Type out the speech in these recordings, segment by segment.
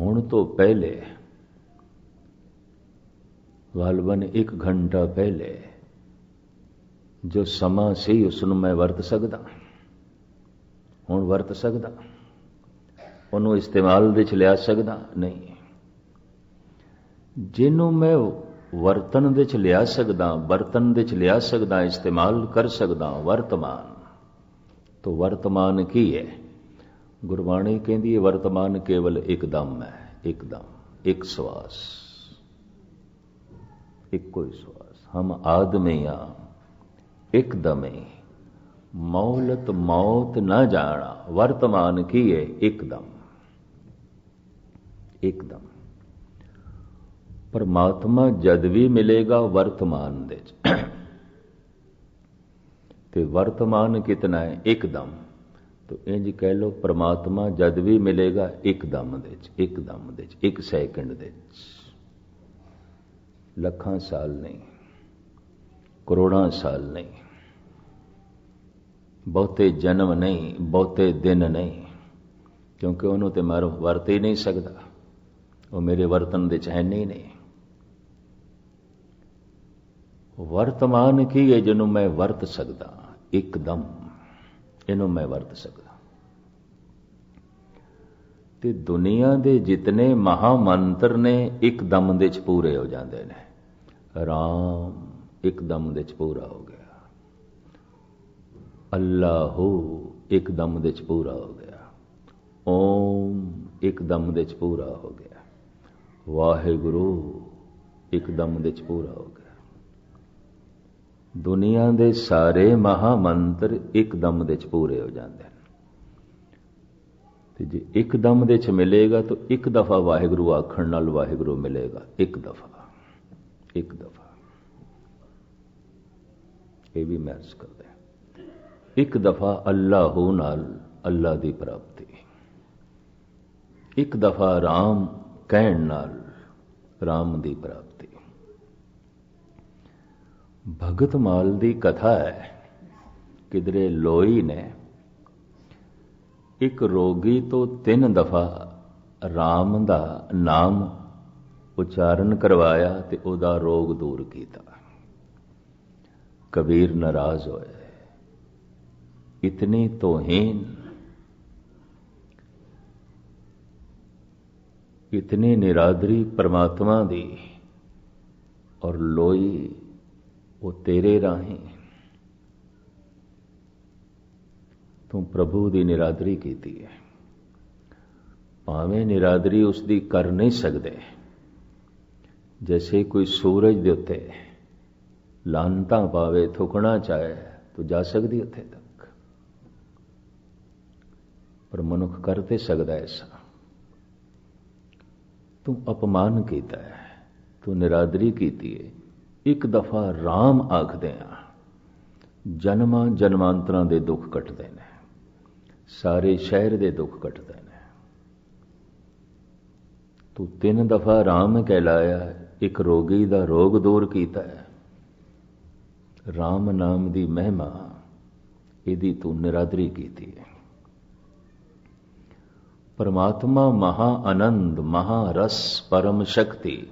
ਹੁਣ ਤੋਂ ਪਹਿਲੇ ਗਾਲਬਨ 1 ਘੰਟਾ ਪਹਿਲੇ, ਜੋ ਸਮਾਂ ਸੀ ਉਸ ਨੂੰ ਮੈਂ ਵਰਤ ਸਕਦਾ। ਹੁਣ ਵਰਤ ਸਕਦਾ। ਉਹਨੂੰ ਇਸਤੇਮਾਲ ਵਿੱਚ ਲਿਆ ਸਕਦਾ। ਨਹੀਂ। ਜਿਹਨੂੰ ਮੈਂ ਵਰਤਨ ਵਿੱਚ ਲਿਆ ਸਕਦਾ ਬਰਤਨ ਵਿੱਚ ਲਿਆ ਸਕਦਾ, ਇਸਤੇਮਾਲ ਕਰ ਸਕਦਾ, ਵਰਤਮਾਨ, ਤੋਂ ਵਰਤਮਾਨ ਕੀ ਹੈ? ਗੁਰਬਾਣੀ ਕਹਿੰਦੀ ਹੈ, ਵਰਤਮਾਨ ਕੇਵਲ ਇੱਕਦਮ ਹੈ ਇੱਕਦਮ ਇੱਕ ਸਵਾਸ। ਇੱਕੋ ਹੀ ਸਵਾਸ। ਹਮ ਆਦਮੀ ਆ ਇੱਕਦਮੇ ਮੌਲਤ ਮੌਤ ਨਾ ਜਾਣਾ, ਵਰਤਮਾਨ ਕੀ ਹੈ ਇੱਕਦਮ ਇੱਕਦਮ ਪਰਮਾਤਮਾ ਜਦ ਵੀ ਮਿਲੇਗਾ ਵਰਤਮਾਨ ਦੇ ਚ। ਤੇ ਵਰਤਮਾਨ ਕਿਤਨਾ ਹੈ ਇੱਕਦਮ ਤੋ ਇੰਜ ਕਹਿ ਲੋ ਪਰਮਾਤਮਾ ਜਦ ਵੀ ਮਿਲੇਗਾ ਇੱਕ ਦਮ ਦੇ ਵਿੱਚ ਇੱਕ ਦਮ ਦੇ ਵਿੱਚ ਇੱਕ ਸੈਕਿੰਡ ਦੇ ਚ। ਲੱਖਾਂ ਸਾਲ ਨਹੀਂ, ਕਰੋੜਾਂ ਸਾਲ ਨਹੀਂ, ਬਹੁਤੇ ਜਨਮ ਨਹੀਂ, ਬਹੁਤੇ ਦਿਨ ਨਹੀਂ, ਕਿਉਂਕਿ ਉਹਨੂੰ ਤੇ ਮਾਰ ਵਰਤ ਹੀ ਨਹੀਂ ਸਕਦਾ। ਉਹ ਮੇਰੇ ਵਰਤਨ ਦੇ ਚ ਹੈ ਨਹੀਂ ਨਹੀਂ ਵਰਤਮਾਨ ਕੀ ਹੈ ਜਿਹਨੂੰ ਮੈਂ ਵਰਤ ਸਕਦਾ? ਇੱਕਦਮ ਇਹਨੂੰ ਮੈਂ ਵਰਤ ਸਕਦਾ। ਤੇ ਦੁਨੀਆ ਦੇ ਜਿਤਨੇ ਮਹਾ ਮੰਤਰ ਨੇ, ਇੱਕ ਦਮ ਦੇ ਚ ਪੂਰੇ ਹੋ ਜਾਂਦੇ ਨੇ। ਰਾਮ ਇੱਕ ਦਮ ਦੇ ਚ ਪੂਰਾ ਹੋ ਗਿਆ। ਅੱਲਾਹੂ ਇੱਕਦਮ ਦੇ ਚ ਪੂਰਾ ਹੋ ਗਿਆ। ਓਮ ਇੱਕ ਦਮ ਦੇ ਚ ਪੂਰਾ ਹੋ ਗਿਆ। ਵਾਹਿਗੁਰੂ ਇੱਕ ਦਮ ਦੇ ਚ ਪੂਰਾ ਹੋ ਗਿਆ। ਦੁਨੀਆ ਦੇ ਸਾਰੇ ਮਹਾ ਮੰਤਰ ਇੱਕਦਮ ਦੇ ਚ ਪੂਰੇ ਹੋ ਜਾਂਦੇ ਨੇ ਤੇ ਜੇ ਇੱਕ ਦਮ ਦੇ ਚ ਮਿਲੇਗਾ ਤਾਂ ਇੱਕ ਦਫਾ ਵਾਹਿਗੁਰੂ ਆਖਣ ਨਾਲ ਵਾਹਿਗੁਰੂ ਮਿਲੇਗਾ। ਇੱਕ ਦਫਾ। ਇੱਕ ਦਫਾ। ਇਹ ਵੀ ਮੈਚ ਕਰਦਾ ਇੱਕ ਦਫਾ ਅੱਲਾ ਹੋ ਨਾਲ ਅੱਲਾ ਦੀ ਪ੍ਰਾਪਤੀ। ਇੱਕ ਦਫਾ ਰਾਮ ਕਹਿਣ ਨਾਲ ਰਾਮ ਦੀ ਪ੍ਰਾਪਤੀ। ਭਗਤ ਮਾਲ ਦੀ ਕਥਾ ਹੈ। ਕਿਦਰੇ ਲੋਈ ਨੇ ਇੱਕ ਰੋਗੀ ਤੋਂ ਤਿੰਨ ਦਫਾ ਰਾਮ ਦਾ ਨਾਮ ਉਚਾਰਨ ਕਰਵਾਇਆ ਤੇ ਉਹਦਾ ਰੋਗ ਦੂਰ ਕੀਤਾ। ਕਬੀਰ ਨਾਰਾਜ਼ ਹੋਏ। ਇਤਨੀ ਤੋਹੀਨ ਇਤਨੀ ਨਿਰਾਦਰੀ ਪਰਮਾਤਮਾ ਦੀ ਔਰ ਲੋਈ ਉਹ ਤੇਰੇ ਰਾਹੀਂ ਤੂੰ ਪ੍ਰਭੂ ਦੀ ਨਿਰਾਦਰੀ ਕੀਤੀ ਹੈ। ਭਾਵੇਂ ਨਿਰਾਦਰੀ ਉਸ ਦੀ ਕਰ ਨਹੀਂ ਸਕਦੇ। ਜੈਸੇ ਕੋਈ ਸੂਰਜ ਦੇ ਉੱਤੇ ਲਾਂਤਾ ਪਾਵੇ, ਥੁਕਣਾ ਚਾਹੇ, ਤੂੰ ਜਾ ਸਕਦੀ ਉੱਥੇ ਤੱਕ। ਪਰ ਮਨੁੱਖ ਕਰ ਤੇ ਸਕਦਾ ਐਸਾ ਤੂੰ ਅਪਮਾਨ ਕੀਤਾ ਹੈ। ਤੂੰ ਨਿਰਾਦਰੀ ਕੀਤੀ ਹੈ। ਇੱਕ ਦਫਾ RAM ਆਖਦੇ ਆ ਜਨਮਾਂ ਜਨਮਾਂਤਰਾਂ ਦੇ ਦੁੱਖ ਕੱਟਦੇ ਨੇ, ਸਾਰੇ ਸ਼ਹਿਰ ਦੇ ਦੁੱਖ ਕੱਟਦੇ ਨੇ। ਤੂੰ ਤਿੰਨ ਦਫਾ RAM ਕਹਿਲਾਇਆ, ਇੱਕ ਰੋਗੀ ਦਾ ਰੋਗ ਦੂਰ ਕੀਤਾ ਹੈ। RAM ਨਾਮ ਦੀ ਮਹਿਮਾ, ਇਹਦੀ ਤੂੰ ਨਿਰਾਦਰੀ ਕੀਤੀ ਹੈ। ਪਰਮਾਤਮਾ ਮਹਾ ਆਨੰਦ, ਮਹਾ ਰਸ, ਪਰਮ ਸ਼ਕਤੀ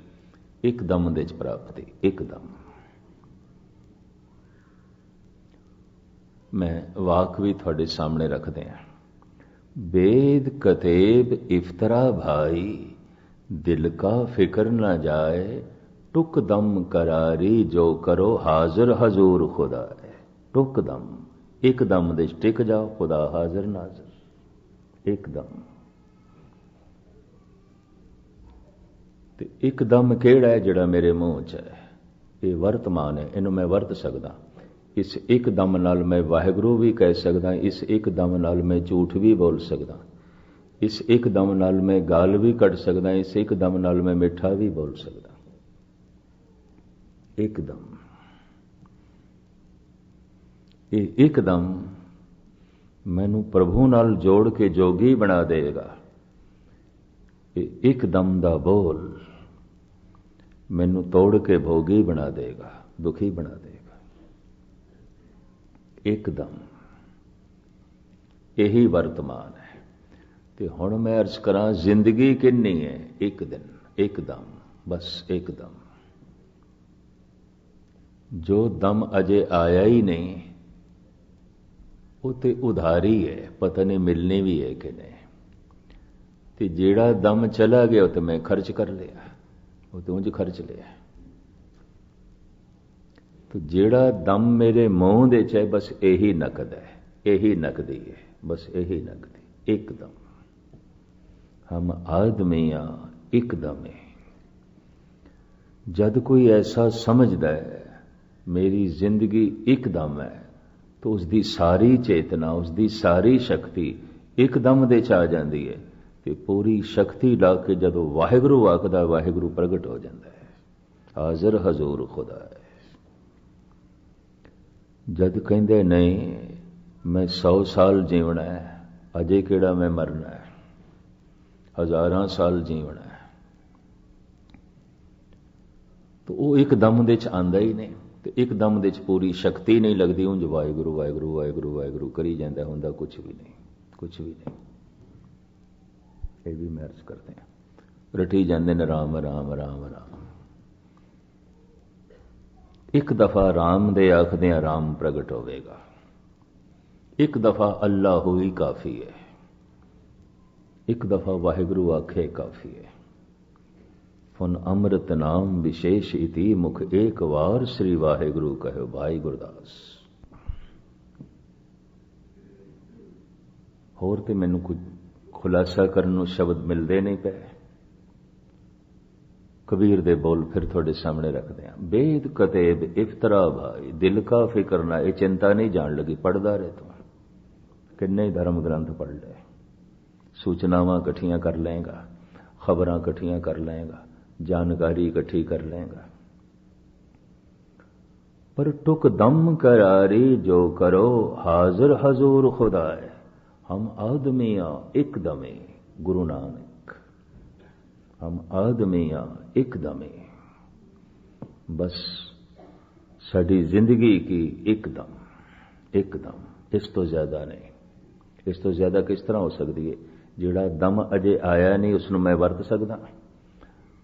ਇੱਕਦਮ ਦੇ ਚ ਪ੍ਰਾਪਤੀ ਇੱਕ ਦਮ। ਮੈਂ ਵਾਕ ਵੀ ਤੁਹਾਡੇ ਸਾਹਮਣੇ ਰੱਖਦੇ ਆ ਬੇਦ ਕਤੇਬ ਇਫਤਰਾ ਭਾਈ, ਦਿਲ ਕਾ ਫਿਕਰ ਨਾ ਜਾਏ, ਟੁਕ ਦਮ ਕਰਾਰੀ ਜੋ ਕਰੋ ਹਾਜ਼ਰ ਹਜ਼ੂਰ ਖੁਦਾ ਹੈ ਟੁਕ ਦਮ ਇੱਕਦਮ ਦੇ ਟਿਕ ਜਾਓ, ਖੁਦਾ ਹਾਜ਼ਰ ਨਾਜ਼ਰ। ਇੱਕਦਮ ਤੇ ਇੱਕਦਮ ਕਿਹੜਾ ਹੈ ਜਿਹੜਾ ਮੇਰੇ ਮੂੰਹ 'ਚ ਹੈ? ਇਹ ਵਰਤਮਾਨ ਹੈ, ਇਹਨੂੰ ਮੈਂ ਵਰਤ ਸਕਦਾ। ਇਸ ਇੱਕ ਦਮ ਨਾਲ ਮੈਂ ਵਾਹਿਗੁਰੂ ਵੀ ਕਹਿ ਸਕਦਾ, ਇਸ ਇੱਕ ਦਮ ਨਾਲ ਮੈਂ ਝੂਠ ਵੀ ਬੋਲ ਸਕਦਾ। ਇਸ ਇੱਕ ਦਮ ਨਾਲ ਮੈਂ ਗਾਲ ਵੀ ਕੱਢ ਸਕਦਾ, ਇਸ ਇੱਕ ਦਮ ਨਾਲ ਮੈਂ ਮਿੱਠਾ ਵੀ ਬੋਲ ਸਕਦਾ। ਇੱਕਦਮ। ਇਹ ਇੱਕਦਮ ਮੈਨੂੰ ਪ੍ਰਭੂ ਨਾਲ ਜੋੜ ਕੇ ਜੋਗੀ ਬਣਾ ਦੇਗਾ ਇਹ ਇੱਕਦਮ ਦਾ ਬੋਲ ਮੈਨੂੰ ਤੋੜ ਕੇ ਭੋਗੀ ਬਣਾ ਦੇਗਾ, ਦੁਖੀ ਬਣਾ ਦੇਗਾ। ਇੱਕਦਮ ਇਹੀ ਵਰਤਮਾਨ ਹੈ। ਤੇ ਹੁਣ ਮੈਂ ਅਰਜ਼ ਕਰਾਂ, ਜ਼ਿੰਦਗੀ ਕਿੰਨੀ ਹੈ? ਇੱਕ ਦਿਨ, ਇੱਕਦਮ, ਬਸ ਇੱਕਦਮ। ਜੋ ਦਮ ਅਜੇ ਆਇਆ ਹੀ ਨਹੀਂ, ਉਹ ਤੇ ਉਧਾਰੀ ਹੈ, ਪਤਾ ਨਹੀਂ ਮਿਲਣੀ ਵੀ ਹੈ ਕਿ ਨਹੀਂ। ਤੇ ਜਿਹੜਾ ਦਮ ਚਲਾ ਗਿਆ, ਉਹ ਤੇ ਮੈਂ ਖਰਚ ਕਰ ਲਿਆ। ਉਹ ਤੇ ਉਂਝ ਖਰਚ ਲਿਆ। ਤੇ ਜਿਹੜਾ ਦਮ ਮੇਰੇ ਮੂੰਹ ਦੇ ਚ ਹੈ, ਬਸ ਇਹੀ ਨਕਦ ਹੈ, ਇਹੀ ਨਕਦੀ ਹੈ, ਬਸ ਇਹੀ ਨਕਦੀ, ਇੱਕਦਮ। ਹਮ ਆਦਮੀਆਂ ਇੱਕਦਮ। ਹੈ ਜਦ ਕੋਈ ਐਸਾ ਸਮਝਦਾ ਹੈ, ਮੇਰੀ ਜ਼ਿੰਦਗੀ ਇੱਕਦਮ ਹੈ, ਤਾਂ ਉਸ ਦੀ ਸਾਰੀ ਚੇਤਨਾ ਉਸ ਦੀ ਸਾਰੀ ਸ਼ਕਤੀ ਇੱਕਦਮ ਦੇ ਚ ਆ ਜਾਂਦੀ ਹੈ। ਤੇ ਪੂਰੀ ਸ਼ਕਤੀ ਲਾ ਕੇ ਜਦੋਂ ਵਾਹਿਗੁਰੂ ਆਖਦਾ ਵਾਹਿਗੁਰੂ ਪ੍ਰਗਟ ਹੋ ਜਾਂਦਾ ਹੈ। ਹਾਜ਼ਰ ਹਜ਼ੂਰ ਖੁਦਾ ਹੈ। ਜਦ ਕਹਿੰਦੇ ਨਹੀਂ, ਮੈਂ 100 ਸਾਲ ਜੀਵਣਾ ਹੈ, ਅਜੇ ਕਿਹੜਾ ਮੈਂ ਮਰਨਾ ਹੈ? ਹਜ਼ਾਰਾਂ ਸਾਲ ਜੀਵਣਾ ਹੈ। ਤਾਂ ਉਹ ਇੱਕ ਦਮ ਦੇ ਚ ਆਂਦਾ ਹੀ ਨਹੀਂ, ਤੇ ਇੱਕ ਦਮ ਦੇ ਚ ਪੂਰੀ ਸ਼ਕਤੀ ਨਹੀਂ ਲੱਗਦੀ, ਉਂਝ ਵਾਹਿਗੁਰੂ ਵਾਹਿਗੁਰੂ ਵਾਹਿਗੁਰੂ ਵਾਹਿਗੁਰੂ ਕਰੀ ਜਾਂਦਾ ਹੁੰਦਾ ਕੁਝ ਵੀ ਨਹੀਂ ਕੁਝ ਵੀ ਨਹੀਂ। ਇਹ ਵੀ ਮੈਰਜ ਕਰਦੇ ਆ ਰਟੀ ਜਾਂਦੇ ਨੇ, ਰਾਮ ਰਾਮ ਰਾਮ ਰਾਮ। ਇੱਕ ਦਫਾ ਰਾਮ ਦੇ ਆਖਦੇ ਆ ਰਾਮ ਪ੍ਰਗਟ ਹੋਵੇਗਾ। ਇੱਕ ਦਫਾ ਅੱਲਾ ਹੋਈ ਕਾਫੀ ਹੈ। ਇੱਕ ਦਫਾ ਵਾਹਿਗੁਰੂ ਆਖੇ ਕਾਫੀ ਹੈ। ਫਨ ਅੰਮ੍ਰਿਤ ਨਾਮ ਵਿਸ਼ੇਸ਼ ਇਤੀ ਮੁਖ ਏਕ ਵਾਰ ਸ੍ਰੀ ਵਾਹਿਗੁਰੂ ਕਹਿਓ, ਭਾਈ ਗੁਰਦਾਸ। ਹੋਰ ਤੇ ਮੈਨੂੰ ਕੁਝ ਖੁਲਾਸਾ ਕਰਨ ਨੂੰ ਸ਼ਬਦ ਮਿਲਦੇ ਨਹੀਂ ਪਏ। ਕਬੀਰ ਦੇ ਬੋਲ ਫਿਰ ਤੁਹਾਡੇ ਸਾਹਮਣੇ ਰੱਖਦੇ ਆ। ਬੇਦ ਕਤੇਬ ਇਫਤਰਾ ਭਾਈ, ਦਿਲ ਕਾ ਫਿਕਰ ਨਾ, ਇਹ ਚਿੰਤਾ ਨਹੀਂ ਜਾਣ ਲੱਗੀ ਪੜਦਾ ਰਹੇ ਤੂੰ। ਕਿੰਨੇ ਧਰਮ ਗ੍ਰੰਥ ਪੜ ਲਏ। ਸੂਚਨਾਵਾਂ ਇਕੱਠੀਆਂ ਕਰ ਲਏਗਾ, ਖਬਰਾਂ ਇਕੱਠੀਆਂ ਕਰ ਲਏਗਾ, ਜਾਣਕਾਰੀ ਇਕੱਠੀ ਕਰ ਲਏਗਾ। ਪਰ ਟੁਕ ਦਮ ਕਰਾਰੀ ਜੋ ਕਰੋ, ਹਾਜ਼ਰ ਹਜ਼ੂਰ ਖੁਦਾ ਹੈ। ਹਮ ਆਦਮੀਆਂ ਇੱਕਦਮੇ ਗੁਰੂ ਨਾਨਕ। ਹਮ ਆਦਮੀਆਂ ਇੱਕਦਮੇ ਬਸ ਸਾਡੀ ਜ਼ਿੰਦਗੀ ਕੀ ਇੱਕਦਮ ਇੱਕਦਮ ਇਸ ਤੋਂ ਜ਼ਿਆਦਾ ਨਹੀਂ। ਇਸ ਤੋਂ ਜ਼ਿਆਦਾ ਕਿਸ ਤਰ੍ਹਾਂ ਹੋ ਸਕਦੀ ਹੈ ਜਿਹੜਾ ਦਮ ਅਜੇ ਆਇਆ ਨਹੀਂ ਉਸ ਨੂੰ ਮੈਂ ਵਰਤ ਸਕਦਾ।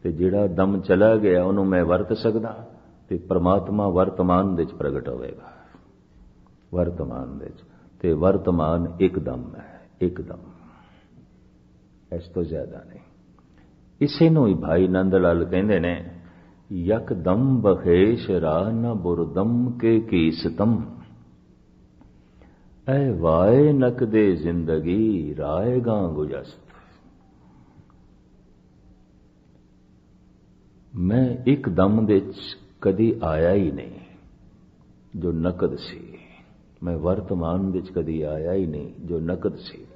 ਤੇ ਜਿਹੜਾ ਦਮ ਚਲਾ ਗਿਆ, ਉਹਨੂੰ ਮੈਂ ਵਰਤ ਸਕਦਾ। ਤੇ ਪ੍ਰਮਾਤਮਾ ਵਰਤਮਾਨ ਦੇ ਵਿੱਚ ਪ੍ਰਗਟ ਹੋਵੇਗਾ। ਵਰਤਮਾਨ ਦੇ ਵਿੱਚ। ਤੇ ਵਰਤਮਾਨ ਇੱਕਦਮ ਹੈ, ਇੱਕਦਮ। ਇਸ ਤੋਂ ਜ਼ਿਆਦਾ ਨਹੀਂ। ਇਸੇ ਨੂੰ ਹੀ ਭਾਈ ਨੰਦ ਲਾਲ ਕਹਿੰਦੇ ਨੇ, ਯਕਦਮ ਬਖੇਸ਼ ਰਾ ਨ ਬੁਰਦਮ ਕੇ ਕੀਸਤਮ। ਐ ਵਾਏ ਨਕਦੇ ਜ਼ਿੰਦਗੀ, ਰਾਏ ਗਾਂ ਗੁਜਸਤ। ਮੈਂ ਇੱਕ ਦਮ ਦੇ ਚ ਕਦੀ ਆਇਆ ਹੀ ਨਹੀਂ, ਜੋ ਨਕਦ ਸੀ। ਮੈਂ ਵਰਤਮਾਨ ਵਿੱਚ ਕਦੀ ਆਇਆ ਹੀ ਨਹੀਂ, ਜੋ ਨਕਦ ਸੀ।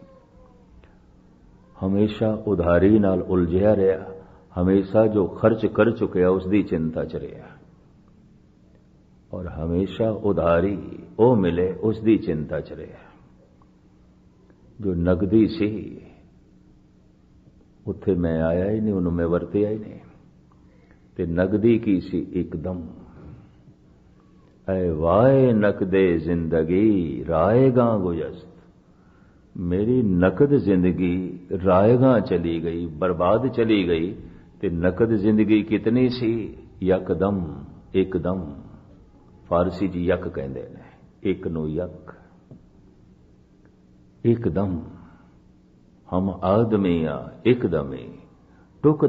ਹਮੇਸ਼ਾ ਉਧਾਰੀ ਨਾਲ ਉਲਝਿਆ ਰਿਹਾ, ਹਮੇਸ਼ਾ ਜੋ ਖਰਚ ਕਰ ਚੁੱਕਿਆ ਉਸ ਦੀ ਚਿੰਤਾ ਚ ਰਿਹਾ। ਔਰ ਹਮੇਸ਼ਾ ਉਧਾਰੀ ਉਹ ਮਿਲੇ ਉਸ ਦੀ ਚਿੰਤਾ ਚ ਰਿਹਾ। ਜੋ ਨਗਦੀ ਸੀ, ਉੱਥੇ ਮੈਂ ਆਇਆ ਹੀ ਨਹੀਂ, ਉਹਨੂੰ ਮੈਂ ਵਰਤਿਆ ਹੀ ਨਹੀਂ। ਤੇ ਨਗਦੀ ਕੀ ਸੀ? ਇੱਕਦਮ ਐ ਵਾਏ ਨਕਦੇ ਜ਼ਿੰਦਗੀ, ਰਾਏਗਾ ਗੁਜਸਤ ਮੇਰੀ ਨਕਦ ਜ਼ਿੰਦਗੀ ਰਾਏਗਾ ਚਲੀ ਗਈ, ਬਰਬਾਦ ਚਲੀ ਗਈ, ਤੇ ਨਕਦ ਜ਼ਿੰਦਗੀ ਕਿਤਨੀ ਸੀ? ਯਕਦਮ, ਇੱਕਦਮ। ਫਾਰਸੀ ਜੀ ਯਕ ਕਹਿੰਦੇ ਨੇ, ਇੱਕ ਨੂੰ ਯਕ। ਇੱਕਦਮ, ਹਮ ਆਦਮੀ ਆ ਆਦਮੀਆਂ ਇੱਕਦਮੇ, ਟੁਕ